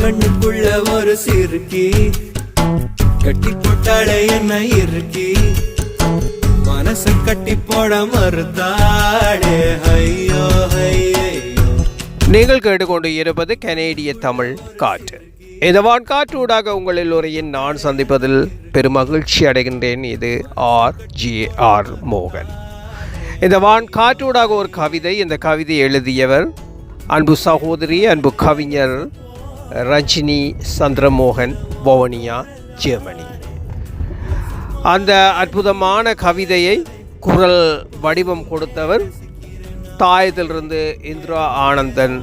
கண்ணுக்குள்ள ஒரு சிறுக்கி. கட்டி போட்டாளே என்ன இருக்கி மனச கட்டி போட மறுத்தாளே. ஐயோ நீங்கள் கேட்டுக்கொண்டு இருப்பது கனேடிய தமிழ் காற்று. இந்த வான்காற்றூடாக உங்கள் எல்லோரையும் நான் சந்திப்பதில் பெருமகிழ்ச்சி அடைகின்றேன். இது ஆர் ஜி ஆர் மோகன். இந்த வான் காற்றூடாக ஒரு கவிதை. இந்த கவிதை எழுதியவர் அன்பு சகோதரி அன்பு கவிஞர் ரஜினி சந்திரமோகன் பவனியா ஜெர்மனி. அந்த அற்புதமான கவிதையை குரல் வடிவம் கொடுத்தவர் தாயத்திலிருந்து இந்திரா ஆனந்தன்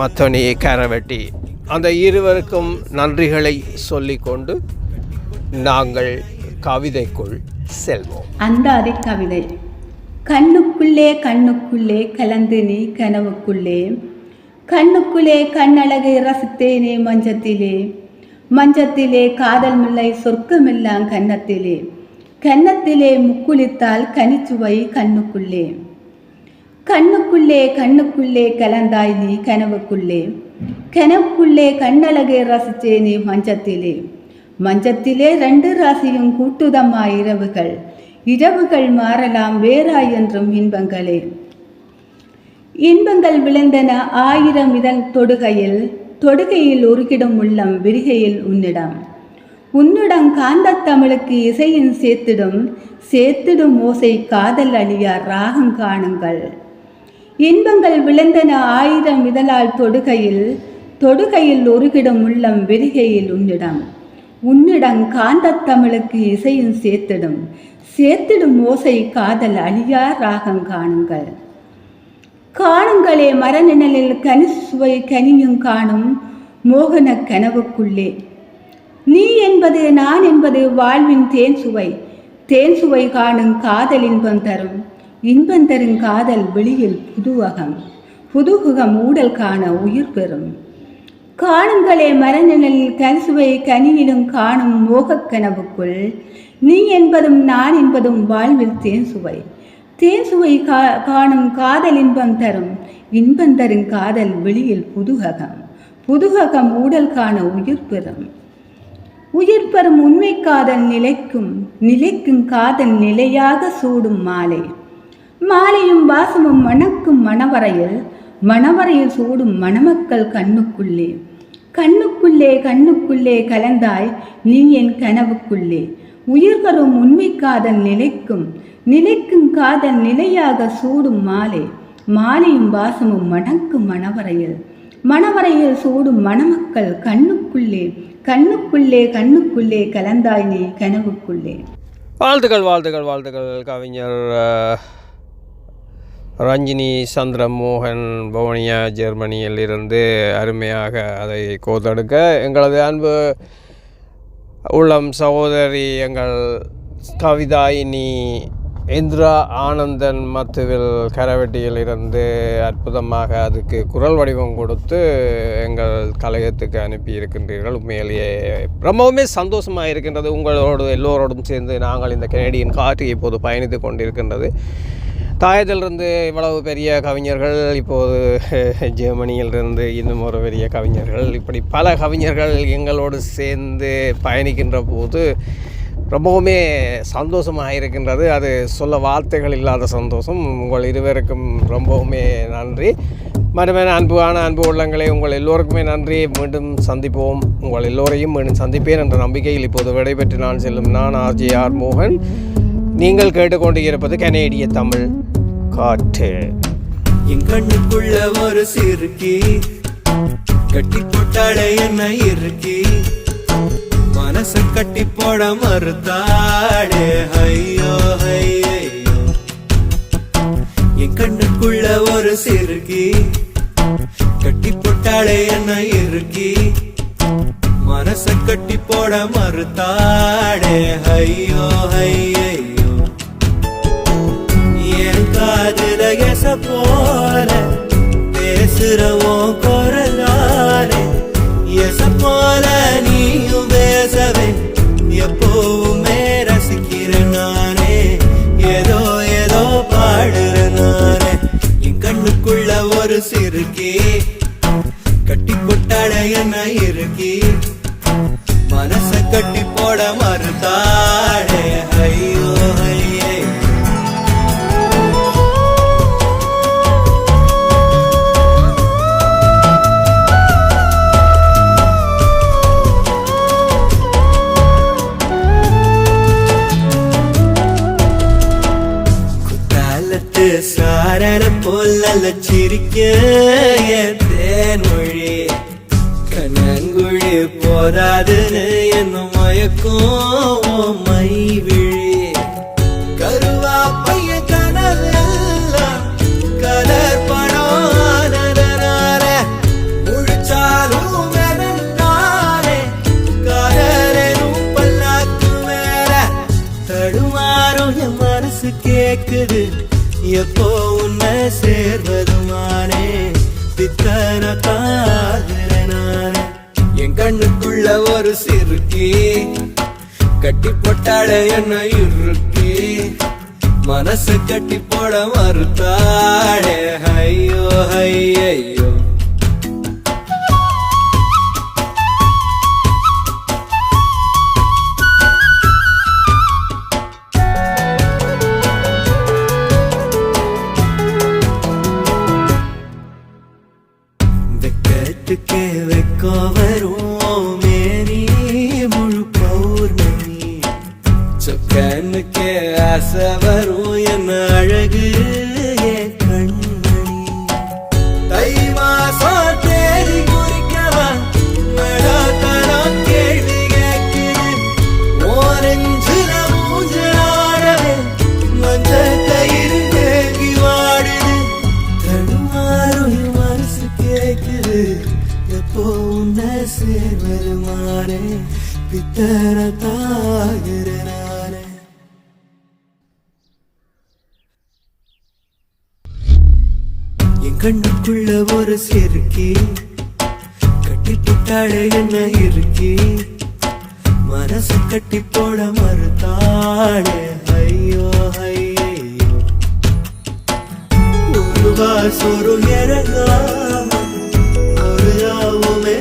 மத்தனி கரவெட்டி. அந்த இருவருக்கும் நன்றிகளை சொல்லிக்கொண்டு நாங்கள் கவிதைக்குள் செல்வோம். அந்தாதி கவிதை. கண்ணுக்குள்ளே கண்ணுக்குள்ளே கலந்து நீ கனவுக்குள்ளே கண்ணுக்குள்ளே கண்ணழகை ரசித்தேனே மஞ்சத்திலே. மஞ்சத்திலே காதல் முல்லை சொர்க்கமெல்லாம் கன்னத்திலே. கன்னத்திலே முக்குளித்தால் கனிச்சுவை கண்ணுக்குள்ளே. கண்ணுக்குள்ளே கண்ணுக்குள்ளே கலந்தாய் நீ கனவுக்குள்ளே. கனவுக்குள்ளே கண்ணழகை ரசிச்சேனே மஞ்சத்திலே. மஞ்சத்திலே ரெண்டு ராசியும் கூட்டுதம்மா இரவுகள். இரவுகள் மாறலாம் வேறாய் என்றும் இன்பங்களே. இன்பங்கள் விளைந்தன ஆயிரம் இதழ் தொடுகையில் தொடுகையில் உருகிடும் உள்ளம் விரிகையில் உன்னிடம். உன்னிடம் காந்தத்தமிழுக்கு இசையின் சேர்த்திடும் சேர்த்திடும் ஓசை காதல் அழியா ராகம் காணுங்கள். இன்பங்கள் விளைந்தன ஆயிரம் இதழால் தொடுகையில் தொடுகையில் உருகிடும் உள்ளம் விரிகையில் உன்னிடம். உன்னிடம் காந்தத்தமிழுக்கு தமிழுக்கு இசையும் சேர்த்திடும் சேர்த்திடும் ஓசை காதல் அழியா ராகம் காணுங்கள். காணுங்களே மரநிழலில் கனி சுவை கனியும் காணும் மோகன கனவுக்குள்ளே. நீ என்பது நான் என்பது வாழ்வின் தேன் சுவை. தேன் சுவை காணும் காதல் இன்பம் தரும். இன்பம் தரும் காதல் வெளியில் புதுவகம் புதுகுகம் ஊடல் காண உயிர் பெறும். காணுங்களே மரநிழலில் கனிசுவை கனியிலும் காணும் மோகக் கனவுக்குள். நீ என்பதும் நான் என்பதும் வாழ்வில் தேன் சுவை. தேசுவை கா காணும் காதல் இன்பம் தரும். இன்பம் தரும் காதல் வெளியில் புதுககம். புதுககம் ஊடல் காண உயிர் பெறும். உயிர் பெறும் உண்மை காதல் நிலைக்கும் நிலைக்கும் காதல் நிலையாக சூடும் மாலை. மாலையும் வாசமும் மணக்கும் மணவரையில் மணவரையில் சூடும் மணமக்கள் கண்ணுக்குள்ளே. கண்ணுக்குள்ளே கண்ணுக்குள்ளே கலந்தாய் நீ என் கனவுக்குள்ளே. உயிர் பெறும் உண்மை காதல் நிலைக்கும் நிலைக்கும் காதல் நிலையாக சூடும் மாலை மாலையும் வாசமும் மணக்கும் மணவரையில். மணவரையில் சூடும் மணமக்கள் கண்ணுக்குள்ளே கண்ணுக்குள்ளே கண்ணுக்குள்ளே கலந்தாய் நீ கனவுக்குள்ளே. வாழ்த்துக்கள் வாழ்த்துக்கள் வாழ்த்துக்கள் கவிஞர் ரஞ்சினி சந்திரமோகன் பவனியா ஜெர்மனியில் இருந்து அருமையாக அதை கோத்தெடுக்க எங்களது அன்பு உள்ளம் சகோதரி எங்கள் கவிதாயினி இந்திரா ஆனந்தன் மத்துவில் கரவெட்டியில் இருந்து அற்புதமாக அதுக்கு குரல் வடிவம் கொடுத்து எங்கள் கலையத்துக்கு அனுப்பி இருக்கின்றீர்கள் உண்மையிலேயே ரொம்பவுமே சந்தோஷமாக இருக்கின்றது. உங்களோடு எல்லோரோடும் சேர்ந்து நாங்கள் இந்த கெனடியின் காற்று இப்போது பயணித்து கொண்டிருக்கின்றது. தாயத்திலிருந்து இவ்வளவு பெரிய கவிஞர்கள் இப்போது ஜெர்மனியிலிருந்து இன்னும் ஒரு பெரிய கவிஞர்கள் இப்படி பல கவிஞர்கள் எங்களோடு சேர்ந்து பயணிக்கின்ற போது ரொம்பவுமே சந்தோஷமாக இருக்கின்றது அது சொல்ல வார்த்தைகள் இல்லாத சந்தோஷம். உங்கள் இருவருக்கும் ரொம்பவுமே நன்றி. மறுமையான அன்புவான அன்பு உள்ளங்களே உங்கள் எல்லோருக்குமே நன்றி. மீண்டும் சந்திப்போம். உங்கள் எல்லோரையும் மீண்டும் சந்திப்பேன் என்ற நம்பிக்கையில் இப்போது விடைபெற்று நான் செல்லும் நான் ஆர்ஜிஆர் மோகன். நீங்கள் கேட்டுக்கொண்டு இருப்பது கனேடிய தமிழ் காற்று. என் கண்ணுக்குள்ள ஒரு சிறுக்கி கட்டி போட்டாலே என்ன இருக்கி மனசு கட்டி போட மறுத்தாடே ஐயோ ஐயோ என் கண்ணுக்குள்ள ஒரு சிறுக்கி கட்டி போட்டாளே என்ன இருக்கி மனச கட்டி போட மறுத்தாடே ஐயோ ஐயோ என் காதுல எச போல பேசுறவோ குரலா என் என்ன இருக்கி? மனச கட்டி போட மறுத்தாடே ஐயோ ஐயே. குத்தாலத்து சாரர சிரிக்க என் தேன்மொழி கண்ணங்குழி போதாதுன்னு என்ன மயக்கும் மை விழி. கருவா பைய கனவெல்லாம் கலர் படம் முழிச்சாலும் வெறுந்தானே காதலும் பல்லாக்கு மேல. தடுமாறும் என் மனசு கேக்குது எப்போ உன்னை சேர்வதுமானே பித்தன காதலனானே கண்ணுக்குள்ள ஒரு சிறுக்கி. கட்டி போட்டாள என்ன இறுக்கி மனசு கட்டி போட மறுத்தாடே ஐயோ ஐயோ வெக்கத்துக்கே வெக்கோ வரும். வரும் என் அழகு என் கண்மணி. தை மாசம் தேடி குறிக்கவா நடாத்தனம் கேள்வி கேட்குது? ஓரஞ்சுல மூஞ்சலாடவே மஞ்ச கயிறு தேங்கி வாடுது தடுமாறும் மனசு கேக்குது எப்போ உன்னை கண்ணுக்குள்ள ஒரு செருக்கி. கட்டி புட்டாளே என்ன இருக்கி? மனசு கட்டி போட மறுத்தாளே. ஐயோ ஐயோ ஒரு வாசொரு இறங்கா ஒரு யாவுமே